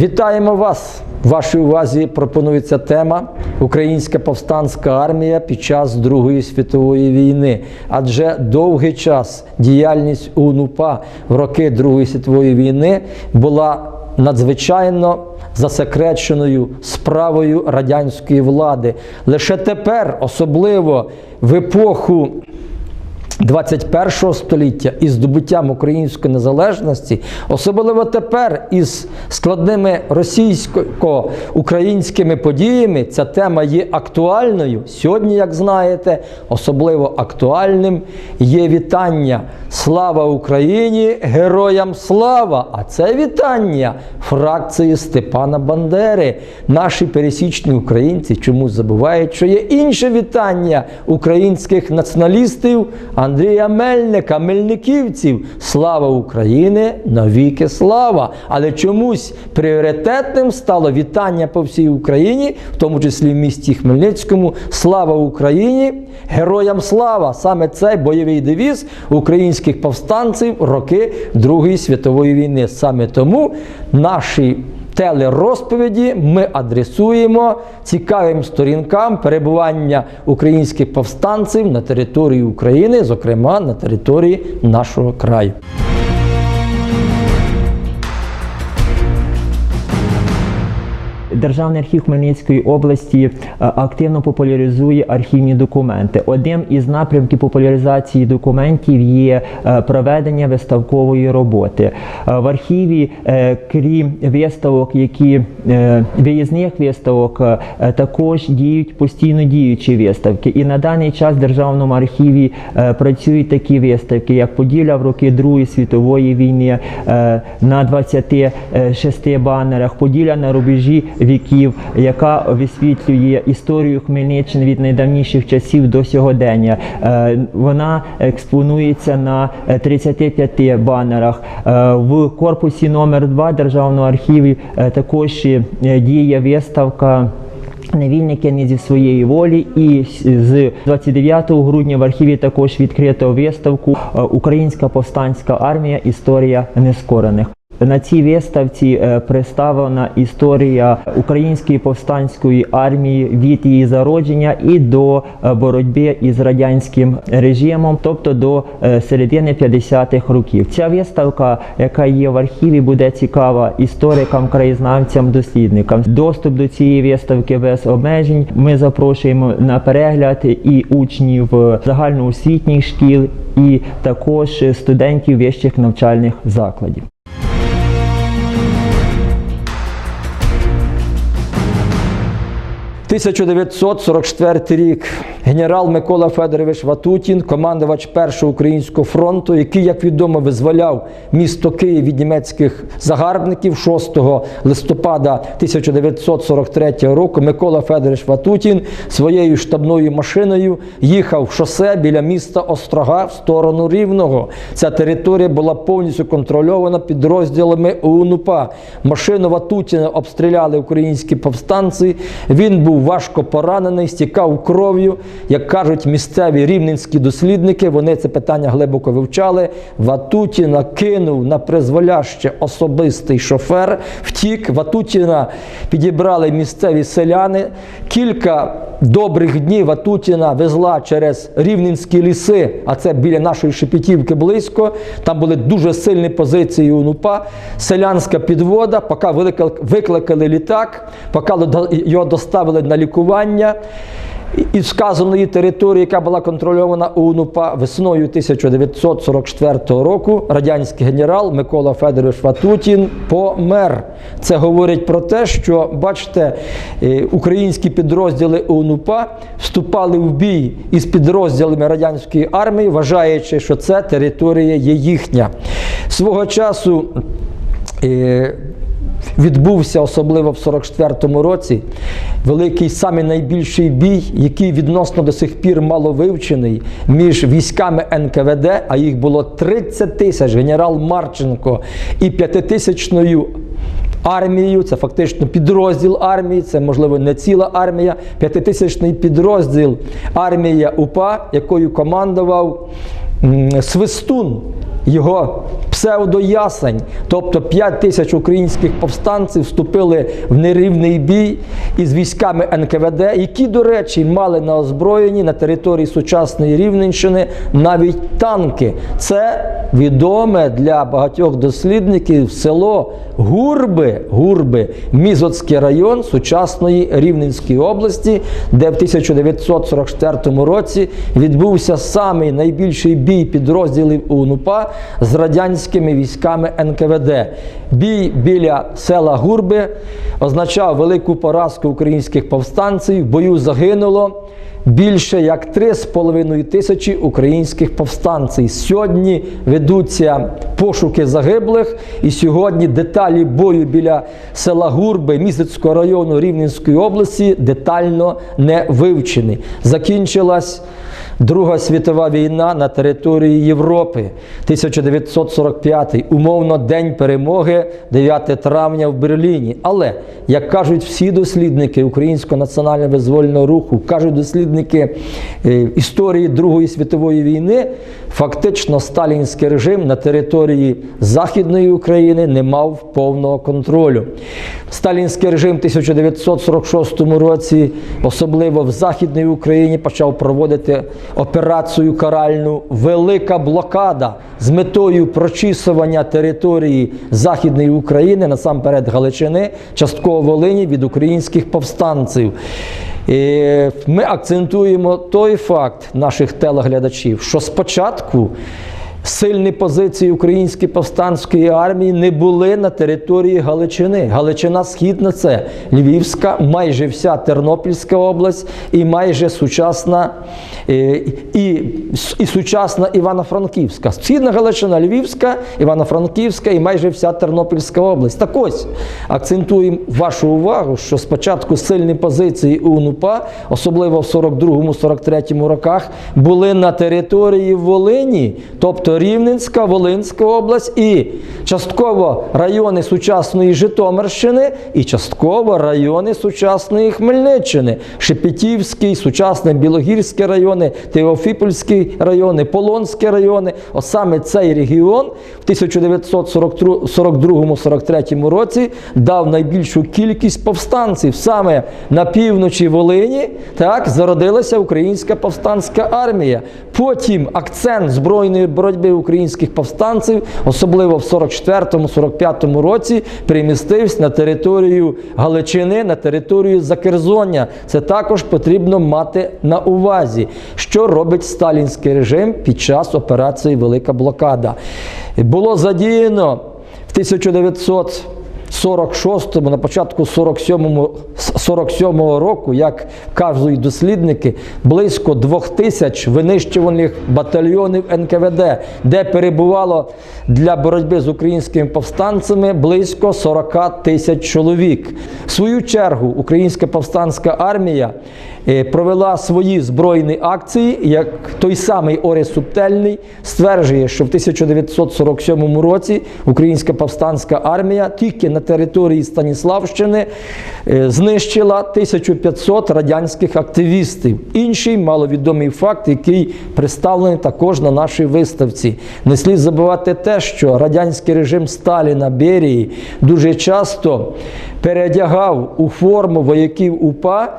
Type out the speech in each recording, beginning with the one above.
Вітаємо вас! Вашій увазі пропонується тема Українська повстанська армія під час Другої світової війни. Адже довгий час діяльність УНУПА в роки Другої світової війни була надзвичайно засекреченою справою радянської влади. Лише тепер, особливо в епоху 21 століття із здобуттям української незалежності, особливо тепер із складними російсько-українськими подіями, ця тема є актуальною. Сьогодні, як знаєте, особливо актуальним є вітання Слава Україні! Героям слава! А це вітання фракції Степана Бандери. Наші пересічні українці чомусь забувають, що є інше вітання українських націоналістів. Андрія Мельника, мельниківців. Слава України! Навіки слава! Але чомусь пріоритетним стало вітання по всій Україні, в тому числі в місті Хмельницькому. Слава Україні! Героям слава! Саме цей бойовий девіз українських повстанців роки Другої світової війни. Саме тому наші телерозповіді ми адресуємо цікавим сторінкам перебування українських повстанців на території України, зокрема на території нашого краю. Державний архів Хмельницької області е, активно популяризує архівні документи. Одним із напрямків популяризації документів є е, проведення виставкової роботи. Е, В архіві, крім виставок, які виїзних виставок, також діють постійно діючі виставки. І на даний час в Державному архіві працюють такі виставки, як Поділля в роки Другої світової війни на 26 банерах, Поділля на рубежі віків, яка висвітлює історію Хмельниччини від найдавніших часів до сьогодення. Е, Вона експонується на е, 35 банерах. Е, В корпусі номер 2 Державного архіву е, також е, діє виставка. Невільники не зі своєї волі, і з 29 грудня в архіві також відкрито виставку е, Українська повстанська армія. Історія нескорених. На цій виставці е, представлена історія української повстанської армії від її зародження і до е, боротьби із радянським режимом, тобто до е, середини 50-х років. Ця виставка, яка є в архіві, буде цікава історикам, краєзнавцям, дослідникам. Доступ до цієї виставки без обмежень. Ми запрошуємо на перегляд і учнів загальноосвітніх шкіл, і також студентів вищих навчальних закладів. – 1944 рік генерал Микола Федорович Ватутін, командувач Першого українського фронту, який, як відомо, визволяв місто Київ від німецьких загарбників 6 листопада 1943 року. Микола Федорович Ватутін своєю штабною машиною їхав в шосе біля міста Острога в сторону Рівного. Ця територія була повністю контрольована підрозділами УНУПА. Машину Ватутіна обстріляли українські повстанці. Він був важко поранений, стікав кров'ю. Як кажуть місцеві рівненські дослідники, вони це питання глибоко вивчали. Ватутіна кинув на призволяще особистий шофер. Втік. Ватутіна підібрали місцеві селяни. Кілька добрих днів Атутіна везла через рівненські ліси, а це біля нашої Шепетівки близько. Там були дуже сильні позиції УНУПА. Селянська підвода, поки викликали, літак, поки його доставили на лікування. Із вказаної території, яка була контрольована УНУПА, весною 1944 року радянський генерал Микола Федорович Ватутін помер. Це говорить про те, що, бачите, е, українські підрозділи УНУПА вступали в бій із підрозділами радянської армії, вважаючи, що це територія є їхня. Свого часу. Відбувся особливо в 44-му році великий самий найбільший бій, який відносно до сих пір мало вивчений між військами НКВД, а їх було 30 тисяч, генерал Марченко і п'ятитисячною армією. Це фактично підрозділ армії, це можливо не ціла армія, п'ятитисячний підрозділ армія УПА, якою командував Свистун. Його псевдоясень, тобто 5 тисяч українських повстанців вступили в нерівний бій із військами НКВД, які, до речі, мали на озброєнні на території сучасної Рівненщини навіть танки. Це відоме для багатьох дослідників село Гурби, Гурби, Мізоцький район сучасної Рівненської області, де в 1944 році відбувся самий найбільший бій підрозділів УНУПА з радянськими військами НКВД. Бій біля села Гурби означав велику поразку українських повстанців. В бою загинуло більше як 3,5 тисячі українських повстанців. Сьогодні ведуться пошуки загиблих, і сьогодні деталі бою біля села Гурби Місяцького району Рівненської області детально не вивчені. Закінчилась Друга світова війна на території Європи, 1945, умовно День перемоги, 9 травня в Берліні. Але, як кажуть всі дослідники Українського національного визвольного руху, кажуть дослідники е, історії Другої світової війни, фактично сталінський режим на території Західної України не мав повного контролю. Сталінський режим в 1946 році, особливо в Західній Україні, почав проводити операцію каральну Велика блокада з метою прочісування території Західної України, насамперед Галичини, частково Волині від українських повстанців. Ми акцентуємо той факт наших телеглядачів, що спочатку Сильні позиції української повстанської армії не були на території Галичини. Галичина східна це Львівська, майже вся Тернопільська область і майже сучасна е, і, і сучасна Івано-Франківська. Східна Галичина, Львівська, Івано-Франківська і майже вся Тернопільська область. Так ось акцентуємо вашу увагу, що спочатку сильні позиції УНУПА, особливо в 42-43 роках, були на території Волині, тобто Рівненська, Волинська область і частково райони сучасної Житомирщини і частково райони сучасної Хмельниччини, Шепетівський, сучасний Білогірський райони, Теофіпольський райони, Полонські райони. Ось саме цей регіон в 1942-43 році дав найбільшу кількість повстанців. Саме на півночі Волині так зародилася українська повстанська армія. Потім акцент збройної боротьби українських повстанців, особливо в 44-45 році, примістився на територію Галичини, на територію Закерзоння. Це також потрібно мати на увазі, що робить сталінський режим під час операції Велика блокада. Було задіяно в 1900 46-му, на початку 47-му 47-го року, як кажуть дослідники, близько двох тисяч винищувальних батальйонів НКВД, де перебувало для боротьби з українськими повстанцями близько 40 тисяч чоловік. В свою чергу українська повстанська армія провела свої збройні акції, як той самий Орес Субтельний стверджує, що в 1947 році українська повстанська армія тільки на території Станіславщини е, знищила 1500 радянських активістів. Інший маловідомий факт, який представлений також на нашій виставці. Не слід забувати те, що радянський режим Сталіна Берії дуже часто переодягав у форму вояків УПА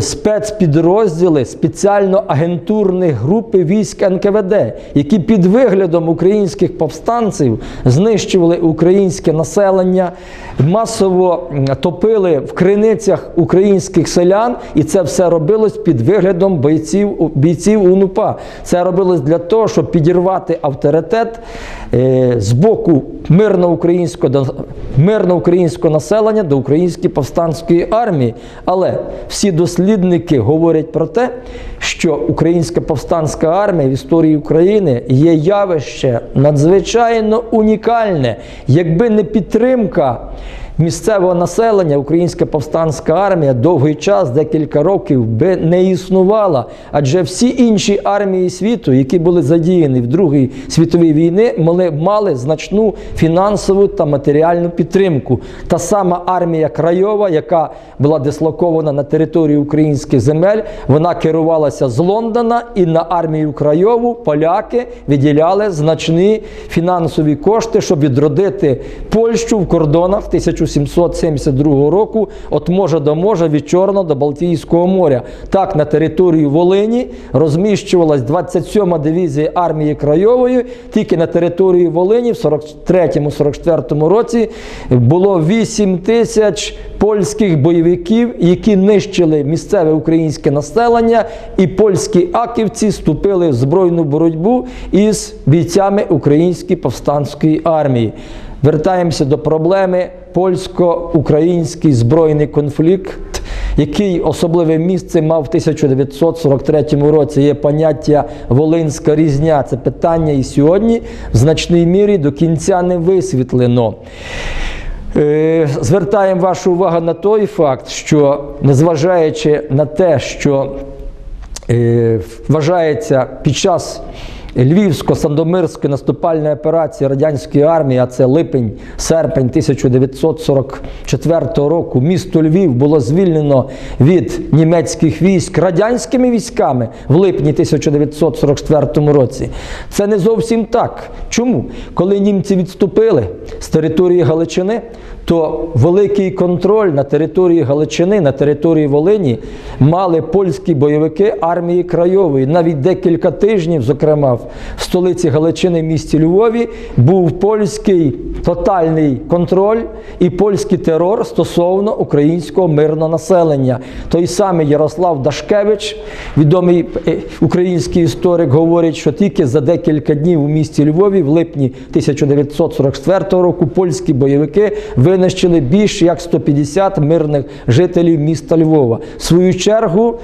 спецпідрозділи спеціально агентурні групи військ НКВД, які під виглядом українських повстанців знищували українське населення, масово топили в криницях українських селян, і це все робилось під виглядом бойців, бійців УНУПА. Це робилось для того, щоб підірвати авторитет з боку мирно українського, мирно населення до української повстанської армії. Але всі дослідники говорять про те, що українська повстанська армія в історії України є явище надзвичайно унікальне, якби не підтримка місцевого населення українська повстанська армія довгий час, декілька років, би не існувала. Адже всі інші армії світу, які були задіяні в Другій світовій війні, мали, мали значну фінансову та матеріальну підтримку. Та сама армія Крайова, яка була дислокована на території українських земель, вона керувалася з Лондона, і на армію Крайову поляки виділяли значні фінансові кошти, щоб відродити Польщу в кордонах 1772 року, от моря до моря, від Чорного до Балтійського моря. Так, на території Волині розміщувалась 27-ма дивізія армії Крайової. Тільки на території Волині в 43-44 році було 8 тисяч польських бойовиків, які нищили місцеве українське населення, і польські аківці вступили в збройну боротьбу із бійцями української повстанської армії. Вертаємося до проблеми польсько-український збройний конфлікт, який особливе місце мав в 1943 році. Є поняття Волинська різня. Це питання і сьогодні в значній мірі до кінця не висвітлено. Е, Звертаємо вашу увагу на той факт, що незважаючи на те, що е, вважається під час Львівсько-Сандомирської наступальної операції радянської армії, а це липень-серпень 1944 року, місто Львів було звільнено від німецьких військ радянськими військами в липні 1944 році. Це не зовсім так. Чому? Коли німці відступили з території Галичини, то великий контроль на території Галичини, на території Волині мали польські бойовики армії Крайової. Навіть декілька тижнів, зокрема, в столиці Галичини, місті Львові, був польський тотальний контроль і польський терор стосовно українського мирного населення. Той самий Ярослав Дашкевич, відомий е, український історик, говорить, що тільки за декілька днів у місті Львові, в липні 1944 року, польські бойовики винищили більше як 150 мирних жителів міста Львова. В свою чергу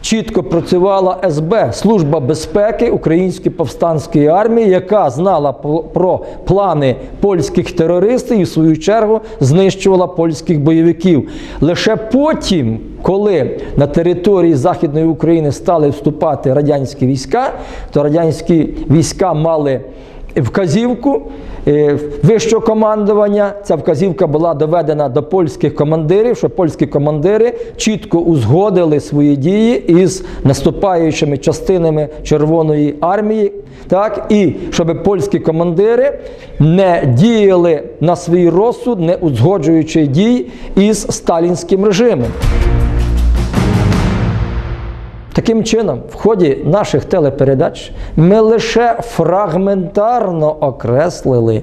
чітко працювала СБ, служба безпеки Української повстанської армії, яка знала про плани польських терористів і в свою чергу знищувала польських бойовиків. Лише потім, коли на території Західної України стали вступати радянські війська, то радянські війська мали вказівку вищого командування. Ця вказівка була доведена до польських командирів, що польські командири чітко узгодили свої дії із наступаючими частинами Червоної армії. Так, і щоб польські командири не діяли на свій розсуд, не узгоджуючи дій із сталінським режимом. Таким чином, в ході наших телепередач ми лише фрагментарно окреслили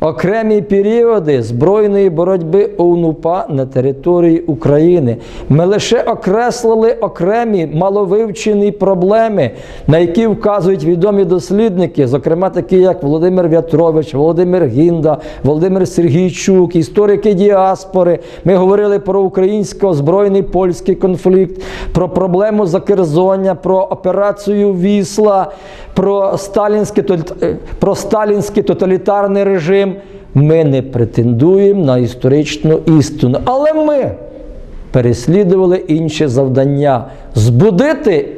окремі періоди збройної боротьби ОУНУПА на території України. Ми лише окреслили окремі маловивчені проблеми, на які вказують відомі дослідники, зокрема такі як Володимир В'ятрович, Володимир Гінда, Володимир Сергійчук, історики діаспори. Ми говорили про українсько-збройний польський конфлікт, про проблему Закерзоння, про операцію Вісла, про сталінський, е, про сталінський тоталітарний режим. Ми не претендуємо на історичну істину, але ми переслідували інше завдання збудити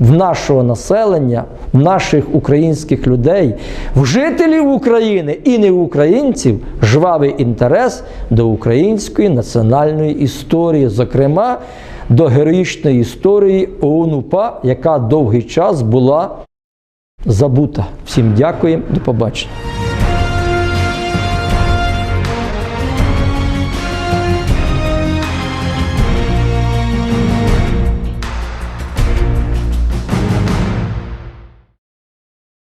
в нашого населення, в наших українських людей, в жителів України і не українців жвавий інтерес до української національної історії, зокрема до героїчної історії ОУН-УПА, яка довгий час була забута. Всім дякуємо, до побачення.